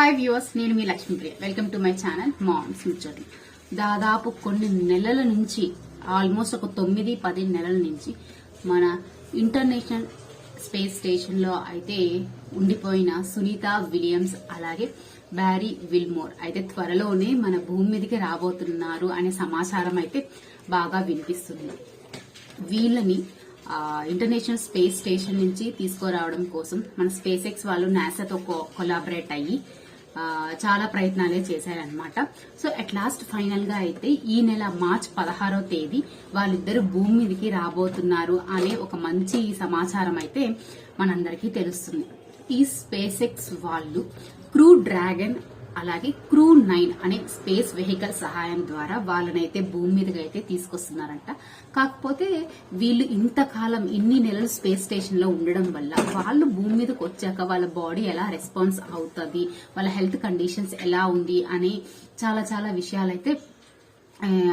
Hi viewers నేను మీ Lakshmipriya. Welcome to my channel moms ముచ్చట్లు దాదాపు కొన్ని నెలల నుంచి ఆల్మోస్ట్ ఒక తొమ్మిది పది నెలల నుంచి మన ఇంటర్నేషనల్ స్పేస్ స్టేషన్లో అయితే ఉండిపోయిన సునీత విలియమ్స్ అలాగే బ్యారీ విల్మోర్ అయితే త్వరలోనే మన భూమి మీదకి రాబోతున్నారు అనే సమాచారం అయితే బాగా వినిపిస్తుంది. వీళ్ళని ఇంటర్నేషనల్ స్పేస్ స్టేషన్ నుంచి తీసుకురావడం కోసం మన స్పేస్ ఎక్స్ వాళ్ళు నాసాతో కొలాబరేట్ అయ్యి చాలా ప్రయత్నాలే చేశారనమాట సో అట్ లాస్ట్ ఫైనల్గా అయితే ఈ నెల మార్చ్ పదహారో తేదీ వాళ్ళిద్దరు భూమి మీదకి రాబోతున్నారు అనే ఒక మంచి సమాచారం అయితే మనందరికీ తెలుస్తుంది. ఈ స్పేస్ ఎక్స్ వాళ్ళు క్రూ డ్రాగన్ అలాగే క్రూ నైన్ అనే స్పేస్ వెహికల్ సహాయం ద్వారా వాళ్ళనైతే భూమి మీదకి అయితే తీసుకొస్తున్నారంట. కాకపోతే వీళ్ళు ఇంతకాలం ఇన్ని నెలలు స్పేస్ స్టేషన్లో ఉండడం వల్ల వాళ్ళు భూమి మీదకి వచ్చాక వాళ్ళ బాడీ ఎలా రెస్పాన్స్ అవుతుంది వాళ్ళ హెల్త్ కండిషన్స్ ఎలా ఉంది అని చాలా చాలా విషయాలైతే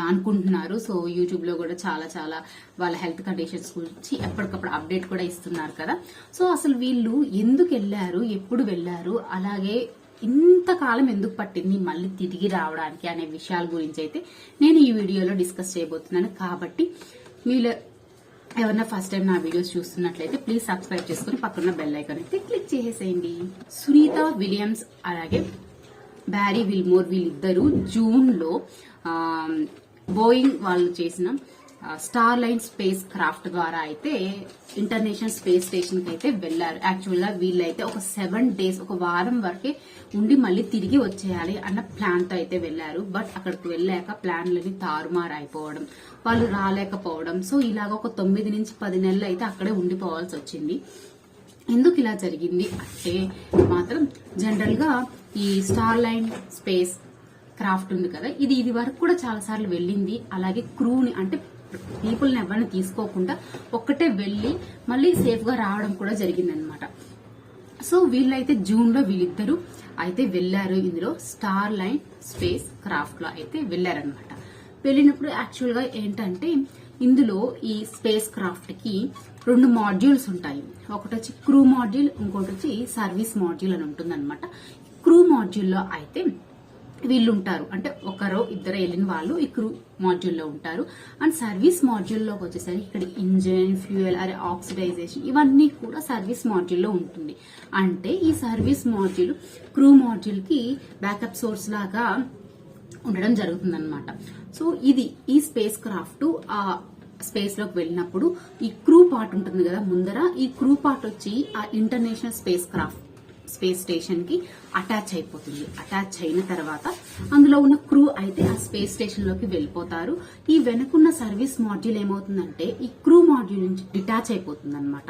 అనుకుంటున్నారు. సో యూట్యూబ్లో కూడా చాలా చాలా వాళ్ళ హెల్త్ కండిషన్స్ గురించి ఎప్పటికప్పుడు అప్డేట్ కూడా ఇస్తున్నారు కదా. సో అసలు వీళ్ళు ఎందుకు వెళ్ళారు ఎప్పుడు వెళ్ళారు అలాగే ఇంతకాలం ఎందుకు పట్టింది మళ్ళీ తిరిగి రావడానికి అనే విషయాల గురించి అయితే నేను ఈ వీడియోలో డిస్కస్ చేయబోతున్నాను. కాబట్టి మీరు ఎవరన్నా ఫస్ట్ టైం నా వీడియోస్ చూస్తున్నట్లయితే ప్లీజ్ సబ్స్క్రైబ్ చేసుకుని పక్కన బెల్ ఐకాన్ అయితే క్లిక్ చేసేయండి. సునీత విలియమ్స్ అలాగే బ్యారీ విల్మోర్ వీళ్ళిద్దరూ జూన్లో బోయింగ్ వాళ్ళు చేసిన స్టార్ లైన్ స్పేస్ క్రాఫ్ట్ ద్వారా అయితే ఇంటర్నేషనల్ స్పేస్ స్టేషన్కి అయితే వెళ్ళారు యాక్చువల్గా వీళ్ళైతే ఒక సెవెన్ డేస్ ఒక వారం వరకే ఉండి మళ్ళీ తిరిగి వచ్చేయాలి అన్న ప్లాన్తో అయితే వెళ్ళారు బట్ అక్కడికి వెళ్ళాక ప్లాన్లని తారుమారు అయిపోవడం వాళ్ళు రాలేకపోవడం. సో ఇలాగ ఒక తొమ్మిది నుంచి పది నెలలు అయితే అక్కడే ఉండిపోవాల్సి వచ్చింది. ఎందుకు ఇలా జరిగింది అంటే మాత్రం జనరల్గా ఈ స్టార్ లైన్ స్పేస్ క్రాఫ్ట్ ఉంది కదా ఇది ఇది వరకు కూడా చాలా సార్లు వెళ్ళింది. అలాగే క్రూని అంటే పీపుల్ని ఎవరిని తీసుకోకుండా ఒక్కటే వెళ్ళి మళ్ళీ సేఫ్గా రావడం కూడా జరిగిందనమాట సో వీళ్ళైతే జూన్లో వీళ్ళిద్దరూ అయితే వెళ్ళారు. ఇందులో స్టార్ లైన్ స్పేస్ క్రాఫ్ట్లో అయితే వెళ్ళారనమాట వెళ్ళినప్పుడు యాక్చువల్గా ఏంటంటే ఇందులో ఈ స్పేస్ క్రాఫ్ట్కి రెండు మాడ్యూల్స్ ఉంటాయి. ఒకటి వచ్చి క్రూ మాడ్యూల్ ఇంకోటి వచ్చి సర్వీస్ మాడ్యూల్ అని ఉంటుందన్నమాట. క్రూ మాడ్యూల్లో అయితే వీళ్ళు ఉంటారు అంటే ఒకరో ఇద్దరు వెళ్ళిన వాళ్ళు ఈ క్రూ మాడ్యూల్లో ఉంటారు. అండ్ సర్వీస్ మాడ్యూల్లోకి వచ్చేసరికి ఇక్కడ ఇంజిన్ ఫ్యూయల్ అరే ఆక్సిడైజేషన్ ఇవన్నీ కూడా సర్వీస్ మాడ్యూల్లో ఉంటుంది. అంటే ఈ సర్వీస్ మాడ్యూల్ క్రూ మాడ్యూల్కి బ్యాకప్ సోర్స్ లాగా ఉండడం జరుగుతుందన్నమాట. సో ఇది ఈ స్పేస్ క్రాఫ్ట్ ఆ స్పేస్లోకి వెళ్ళినప్పుడు ఈ క్రూ పార్ట్ ఉంటుంది కదా ముందర ఈ క్రూ పార్ట్ వచ్చి ఆ ఇంటర్నేషనల్ స్పేస్ క్రాఫ్ట్. స్పేస్ స్టేషన్కి అటాచ్ అయిపోతుంది. అటాచ్ అయిన తర్వాత అందులో ఉన్న క్రూ అయితే ఆ స్పేస్ స్టేషన్లోకి వెళ్ళిపోతారు. ఈ వెనుకున్న సర్వీస్ మాడ్యూల్ ఏమవుతుందంటే ఈ క్రూ మాడ్యూల్ నుంచి డిటాచ్ అయిపోతుంది అనమాట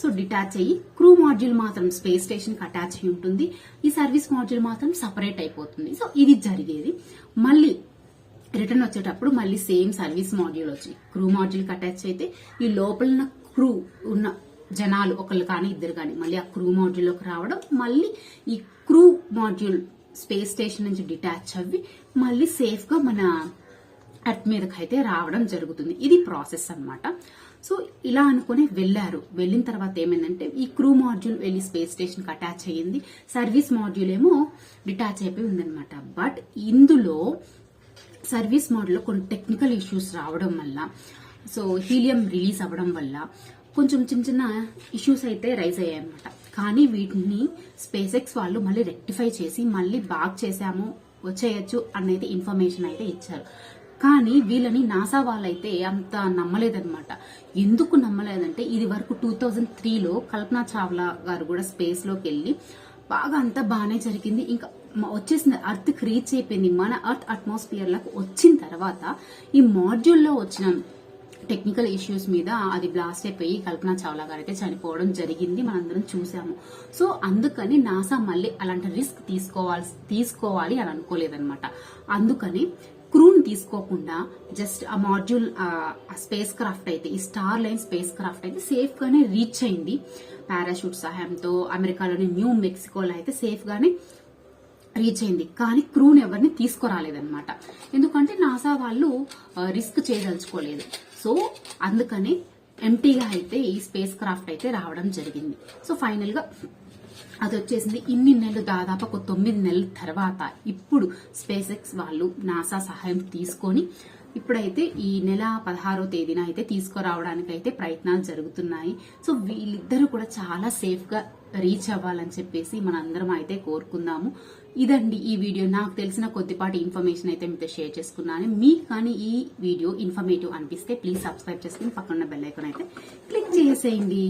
సో డిటాచ్ అయ్యి క్రూ మాడ్యూల్ మాత్రం స్పేస్ స్టేషన్కి అటాచ్ అయి ఉంటుంది. ఈ సర్వీస్ మాడ్యూల్ మాత్రం సపరేట్ అయిపోతుంది. సో ఇది జరిగేది. మళ్ళీ రిటర్న్ వచ్చేటప్పుడు మళ్ళీ సేమ్ సర్వీస్ మాడ్యూల్ వచ్చింది. క్రూ మాడ్యూల్ అటాచ్ అయితే ఈ లోపల క్రూ ఉన్న జనాలు ఒకళ్ళు కానీ ఇద్దరు కానీ మళ్ళీ ఆ క్రూ మాడ్యూల్లోకి రావడం మళ్ళీ ఈ క్రూ మాడ్యూల్ స్పేస్ స్టేషన్ నుంచి డిటాచ్ అవ్వి మళ్ళీ సేఫ్గా మన అర్త్ మీదకి అయితే రావడం జరుగుతుంది. ఇది ప్రాసెస్ అన్నమాట. సో ఇలా అనుకునే వెళ్ళారు. వెళ్ళిన తర్వాత ఏమైందంటే ఈ క్రూ మాడ్యూల్ వెళ్ళి స్పేస్ స్టేషన్కి అటాచ్ అయ్యింది. సర్వీస్ మాడ్యూల్ ఏమో డిటాచ్ అయిపోయి ఉందన్నమాట. బట్ ఇందులో సర్వీస్ మోడ్లో కొన్ని టెక్నికల్ ఇష్యూస్ రావడం వల్ల సో హీలియం రిలీజ్ అవ్వడం వల్ల కొంచెం చిన్న చిన్న ఇష్యూస్ అయితే రైజ్ అయ్యాయి అనమాట కానీ వీటిని స్పేస్ ఎక్స్ వాళ్ళు మళ్ళీ రెక్టిఫై చేసి మళ్ళీ బాగ్ చేశాము వచ్చేయచ్చు అనేది ఇన్ఫర్మేషన్ అయితే ఇచ్చారు. కానీ వీళ్ళని నాసా వాళ్ళైతే అంత నమ్మలేదన్నమాట. ఎందుకు నమ్మలేదంటే ఇది వరకు టూ థౌజండ్ త్రీలో కల్పనా చావ్లా గారు కూడా స్పేస్లోకి వెళ్ళి బాగా అంతా బాగానే జరిగింది. ఇంకా వచ్చేసింది అర్త్ రీచ్ అయిపోయింది. మన అర్త్ అట్మాస్ఫియర్లకు వచ్చిన తర్వాత ఈ మాడ్యూల్లో వచ్చిన టెక్నికల్ ఇష్యూస్ మీద అది బ్లాస్ట్ అయిపోయి కల్పనా చావ్లా గారు అయితే చనిపోవడం జరిగింది. మనందరం చూసాము. సో అందుకని నాసా మళ్ళీ అలాంటి రిస్క్ తీసుకోవాలి తీసుకోవాలి అని అనుకోలేదనమాట అందుకని క్రూన్ తీసుకోకుండా జస్ట్ ఆ మాడ్యూల్ స్పేస్ క్రాఫ్ట్ అయితే ఈ స్టార్ లైన్ స్పేస్ క్రాఫ్ట్ అయితే సేఫ్గానే రీచ్ అయింది. పారాషూట్ సహాయంతో అమెరికాలోని న్యూ మెక్సికోలో అయితే సేఫ్గానే రీచ్ అయింది. కానీ క్రూని ఎవరిని తీసుకురాలేదన్నమాట. ఎందుకంటే నాసా వాళ్ళు రిస్క్ చేయదలుచుకోలేదు. సో అందుకని ఎంటీగా అయితే ఈ స్పేస్ క్రాఫ్ట్ అయితే రావడం జరిగింది. సో ఫైనల్గా అది వచ్చేసింది. ఇన్ని నెలలు దాదాపు ఒక తొమ్మిది నెలల తర్వాత ఇప్పుడు స్పేస్ ఎక్స్ వాళ్ళు నాసా సహాయం తీసుకొని ఇప్పుడైతే ఈ నెల పదహారో తేదీన అయితే తీసుకురావడానికి అయితే ప్రయత్నాలు జరుగుతున్నాయి. సో వీళ్ళిద్దరూ కూడా చాలా సేఫ్గా రీచ్ అవ్వాలని చెప్పేసి మనందరం అయితే కోరుకుందాము. ఇదండి ఈ వీడియో. నాకు తెలిసిన కొద్దిపాటి ఇన్ఫర్మేషన్ అయితే మీతో షేర్ చేసుకున్నాను. మీకు కానీ ఈ వీడియో ఇన్ఫర్మేటివ్ అనిపిస్తే ప్లీజ్ సబ్స్క్రైబ్ చేసుకుని పక్కన బెల్ ఐకాన్ అయితే క్లిక్ చేసేయండి.